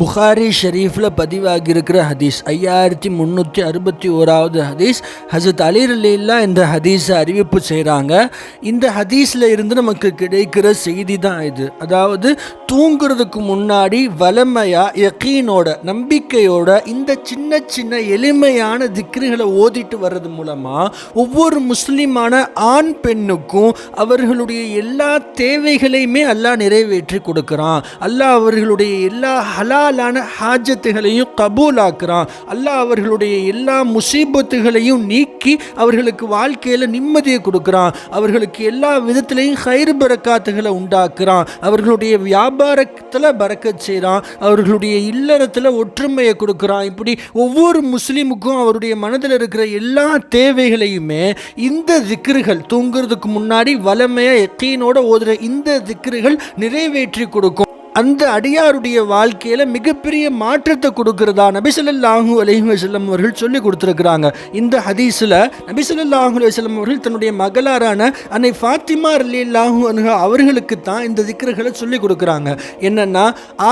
புகாரி ஷெரீஃபில் பதிவாகியிருக்கிற ஹதீஸ் ஐயாயிரத்தி முந்நூற்றி அறுபத்தி ஓராவது ஹதீஸ். ஹசத் அலீர் அலீல்லா இந்த ஹதீஸை அறிவிப்பு செய்கிறாங்க. இந்த ஹதீஸில் இருந்து நமக்கு கிடைக்கிற செய்தி தான் இது. அதாவது தூங்குறதுக்கு முன்னாடி வலமையாக யக்கீனோட நம்பிக்கையோட இந்த சின்ன சின்ன எளிமையான திக்ரிகளை ஓதிட்டு வர்றது மூலமாக ஒவ்வொரு முஸ்லீமான ஆண் பெண்ணுக்கும் அவர்களுடைய எல்லா தேவைகளையுமே அல்லாஹ் நிறைவேற்றி கொடுக்குறான். அல்லாஹ் அவர்களுடைய எல்லா ஹலாலான ஹாஜத்துகளையும் கபூலாக்குறான். அல்லாஹ் அவர்களுடைய எல்லா முசீபத்துகளையும் நீக்கி அவர்களுக்கு வாழ்க்கையில் நிம்மதியை கொடுக்குறான். அவர்களுக்கு எல்லா விதத்திலையும் கயிறு பறக்காத்துகளை உண்டாக்குறான். அவர்களுடைய வியாபாரத்தில் பறக்க செய்கிறான் அவர்களுடைய இல்லறத்தில் ஒற்றுமையை கொடுக்குறான். இப்படி ஒவ்வொரு முஸ்லீமுக்கும் அவருடைய மனதில் இருக்கிற எல்லா தேவைகளையுமே இந்த திக்ருகள் தூங்குறதுக்கு முன்னாடி வளமையாக எக்கையினோட ஓதுற இந்த திக்ருகள் நிறைவேற்றி கொடுக்கும். அந்த அடியாருடைய வாழ்க்கையில் மிகப்பெரிய மாற்றத்தை கொடுக்கிறதா நபிசல்லாஹூ அலஹி வசல்லம் அவர்கள் சொல்லி கொடுத்துருக்குறாங்க. இந்த ஹதீஸில் நபிசல்லாஹூ அலைஹி வஸல்லம் அவர்கள் தன்னுடைய மகளாரான அன்னை ஃபாத்திமா அலி அல்லாஹூ அனுகா அவர்களுக்கு தான் இந்த திக்ருகளை சொல்லி கொடுக்குறாங்க. என்னென்னா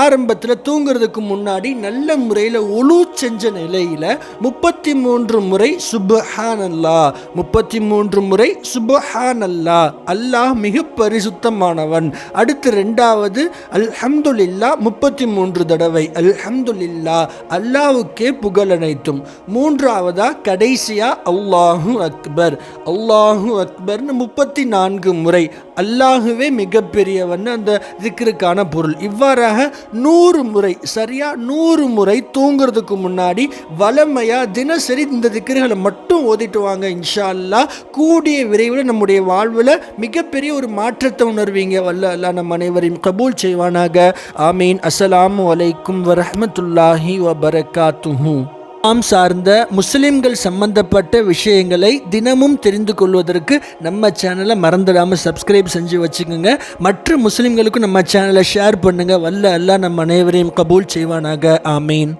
ஆரம்பத்தில் தூங்குறதுக்கு முன்னாடி நல்ல முறையில் ஒழு செஞ்ச நிலையில் முப்பத்தி மூன்று முறை சுபஹான் அல்லா முப்பத்தி மூன்று முறை சுபஹான் அல்லா அல்லாஹ் மிக பரிசுத்தமானவன் அடுத்து ரெண்டாவது அல்ஹம்துலில்லா முப்பத்தி மூன்று தடவை அல்ஹம்துல்லா அல்லாவுக்கே புகழ் அனைத்தும். மூன்றாவதா கடைசியா அல்லாஹு அக்பர். அல்லாஹு அக்பர்னு முப்பத்தி நான்கு முறை அல்லாஹுவே மிகப்பெரியவன் அந்த திக்ருக்கான பொருள். இவ்வாறாக நூறு முறை சரியா நூறு முறை தூங்குறதுக்கு முன்னாடி வளமையா தினசரி இந்த திக்ருகளை மட்டும் ஓதிட்டு வாங்க இன்ஷா அல்லாஹ் கூடிய விரைவில் நம்முடைய வாழ்வில் மிகப்பெரிய ஒரு மாற்றத்தை உணர்வீங்க. வல்ல அல்லாஹ் நம் அனைவரையும் கபூல் செய்வானாக. ஆமீன். அஸ்லாம் வலைக்கும் வரமத்துல்லாஹி வபரகாத்துஹூ. ஆம் சார்ந்த முஸ்லிம்கள் சம்பந்தப்பட்ட விஷயங்களை தினமும் தெரிந்து கொள்வதற்கு நம்ம சேனலை மறந்துடாமல் சப்ஸ்கிரைப் செஞ்சு வச்சுக்கோங்க. மற்ற முஸ்லிம்களுக்கும் நம்ம சேனலை ஷேர் பண்ணுங்கள் வல்ல அல்லா நம்ம அனைவரையும் கபூல் செய்வானாக. ஆமீன்.